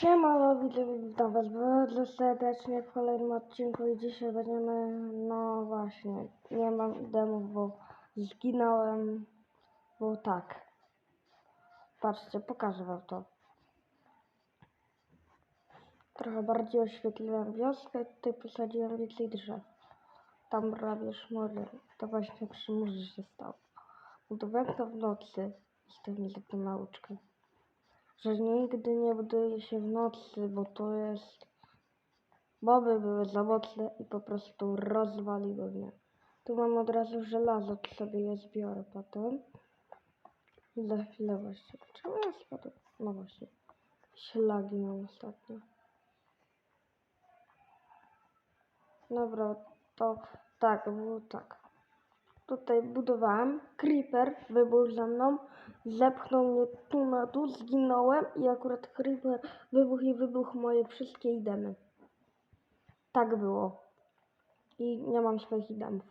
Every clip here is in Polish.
Siema, widzowie, witam was bardzo serdecznie w kolejnym odcinku i dzisiaj będziemy, no właśnie, nie mam demów, bo zginąłem, bo tak. Patrzcie, pokażę wam to. Trochę bardziej oświetliłem wioskę, tutaj posadziłem więcej drzew. Tam prawie szmury, to właśnie przy murze się stało. Budowałem to w nocy, z tym mi taką nauczkę że nigdy nie buduje się w nocy, bo to jest... Boby były za mocne i po prostu rozwaliły mnie. Tu mam od razu żelazo, to sobie je zbiorę potem. I za chwilę właśnie. Czemu ja spadłem? No właśnie. Ślagi miał ostatnio. Dobra, to tak, było tak. Tutaj budowałem, creeper wybuchł za mną, zepchnął mnie tu na dół, zginąłem i akurat creeper wybuchł i wybuchł moje wszystkie idemy. Tak było. I nie mam swoich idemów.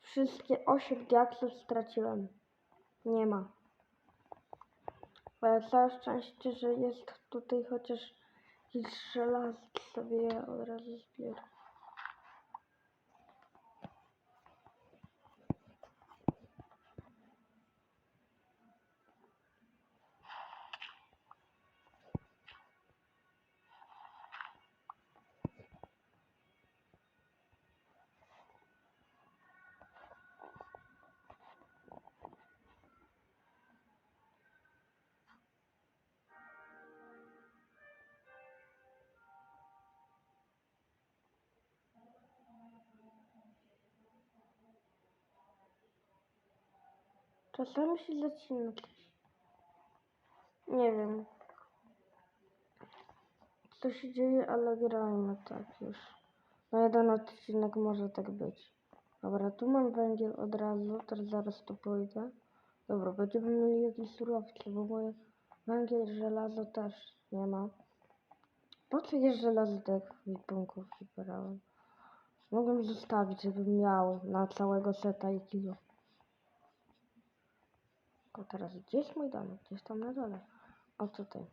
Wszystkie 8 diaksów straciłem. Nie ma. Ale całe szczęście, że jest tutaj chociaż jakiś żelaz sobie od razu zbiorę. Czasami się zacina. Nie wiem. Co się dzieje, ale grajmy tak już. Na jeden odcinek może tak być. Dobra, tu mam węgiel od razu, teraz zaraz tu pójdę. Dobra, będziemy mieli jakieś surowce, bo moje węgiel, żelazo też nie ma. Po co jest żelazo tak punktów wybrałem? Mogłem zostawić, żebym miał na całego seta i kilo. A teraz gdzie jest mój dom? Gdzieś tam na dole. O tutaj.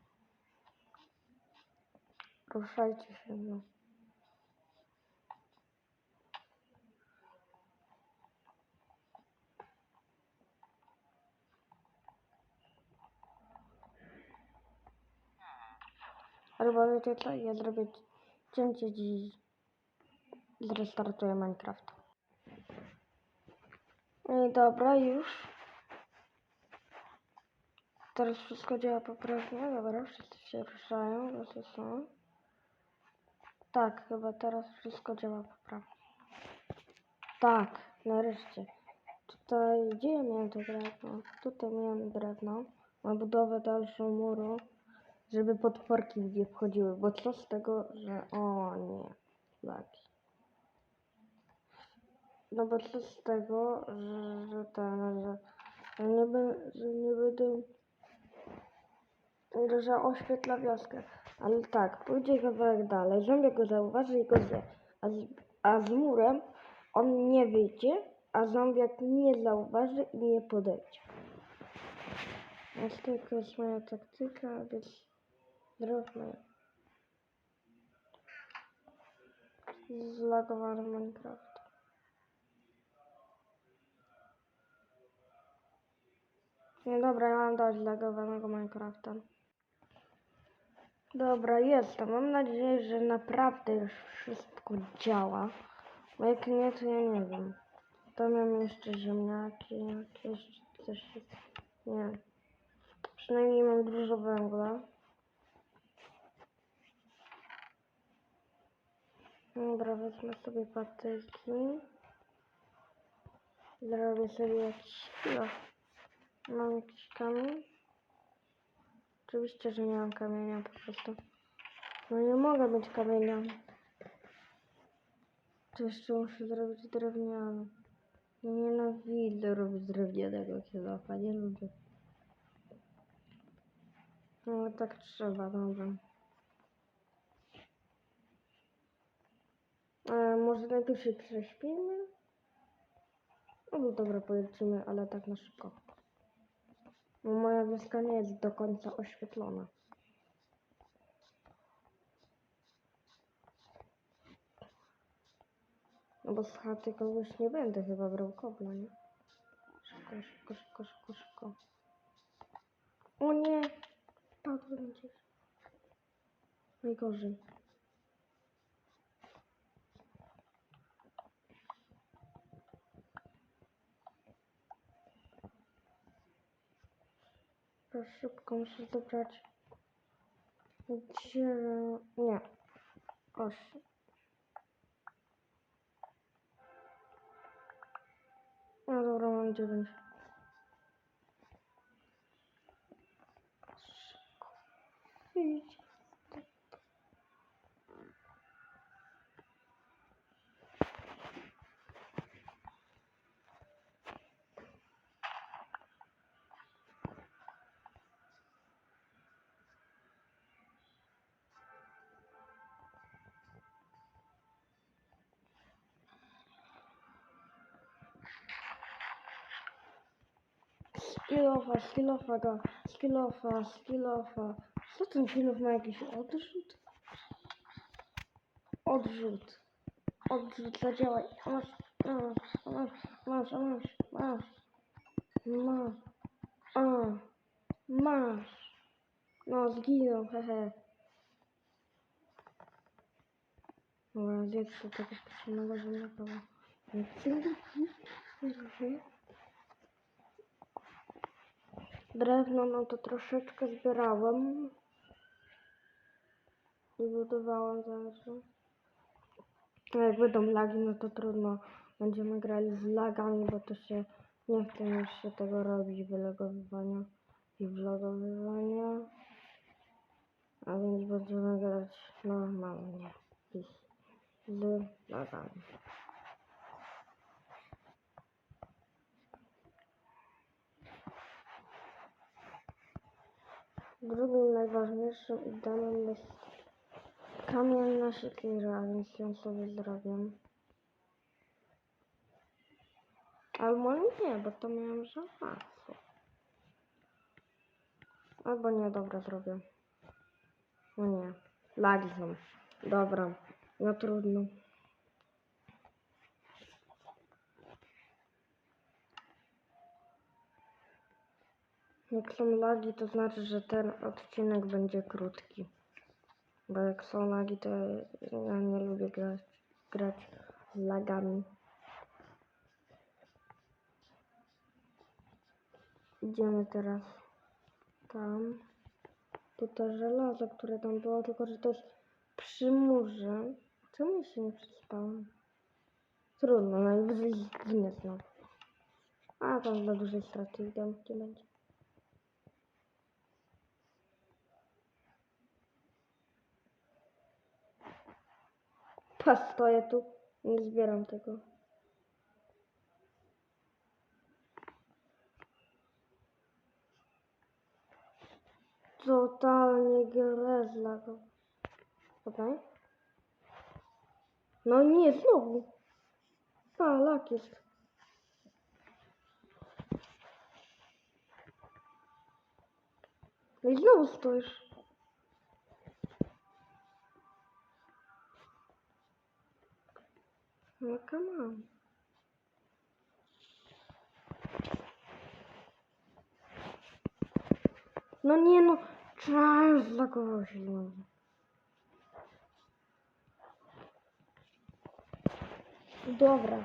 Ruszajcie się. No. Wiecie co? Ja zrobię cięcie dziś. Zrestartuję Minecraft. No i dobra, już. Teraz wszystko działa poprawnie, dobra, wszyscy się ruszają, głosy są. Tak, chyba teraz wszystko działa poprawnie. Tak, nareszcie. Tutaj, gdzie ja miałem to drewno? Tutaj miałem drewno na budowę dalszą muru, żeby potworki nie wchodziły, bo co z tego, że... O nie, laki. No bo co z tego, że, że ten, że, że nie, be, że nie będę że oświetla wioskę. Ale tak, pójdzie kawałek dalej, zombie go zauważy i go zje. A z, a z murem on nie wyjdzie, a zombiak nie zauważy i nie podejdzie. Więc tylko jest moja taktyka, więc drobne. Zlagowany Minecraft. Nie dobra, ja mam dość zlagowanego Minecrafta. Dobra, jestem. Mam nadzieję, że naprawdę już wszystko działa. Bo jak nie, to ja nie wiem. To mam jeszcze ziemniaki, jakieś coś. Nie. Przynajmniej mam dużo węgla. Dobra, wezmę sobie patyki. Zrobię sobie jakiś kilo. Mam jakiś kamień. Oczywiście, że nie mam kamienia po prostu. No nie mogę mieć kamienia. To jeszcze muszę zrobić drewniane. Ja nienawidzę robić drewnianego kilofa, nie lubię. No ale tak trzeba, dobra. E, może najpierw się prześpimy? No, no dobra, polecimy, ale tak na szybko. Bo moja wioska nie jest do końca oświetlona. No bo z chaty kogoś nie będę chyba brał kobla, nie? Szybko, szybko, szybko, szybko, szybko. O nie! Padłem gdzieś. Najgorzej. Szybko muszę dobrać. Gdzie... Nie. Osiem. No dobra, mam dziewięć. Szybko. Skillofa, skillofa go, skillofa, skillofa. Co ten kilof ma jakiś odrzut? Odrzut. Odrzut, zadziałaj. Masz, masz, masz, masz, masz, masz. Masz. A, masz. No, zginął, hehe. Dobra, zjedz sobie tego specjalnego ziemniaka. Drewno, no to troszeczkę zbierałem. I budowałem zaraz. no. A jak będą lagi, no to trudno. Będziemy grali z lagami, bo to się nie chce już się tego robić, wylogowywania i vlogowywania. A więc będziemy grać normalnie. Z lagami. Drugim najważniejszym itemem jest kamienna siekiera, więc ją sobie zrobię. Albo nie, bo to miałem łatwo. Albo nie, dobra, zrobię. No nie, lagi są. Dobra, no trudno. Jak są lagi, to znaczy, że ten odcinek będzie krótki. Bo jak są lagi, to ja nie lubię grać, grać z lagami. Idziemy teraz tam. Tu to żelazo, które tam było, tylko że to jest przy murze. Czemu się nie przespałem? Trudno, najwyżej zginę znowu. A tam dla dużej straty idę, nie będzie. Pa, stoję tu. Nie zbieram tego. Totalnie grę zlagał. Okej. No nie, znowu. Pa, lak jest. No i znowu stoisz. No come on. No nie no, czas zlagował się znowu. Dobra.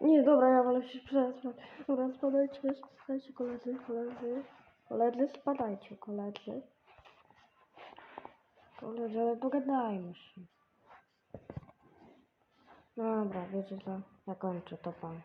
Nie, dobra, ja wolę się przespać. Dobra, spadajcie, spadajcie koledzy, koledzy. Koledzy, spadajcie, koledzy. Koledzy, ale dogadajmy się. Dobra, wiecie co, ja kończę to pan.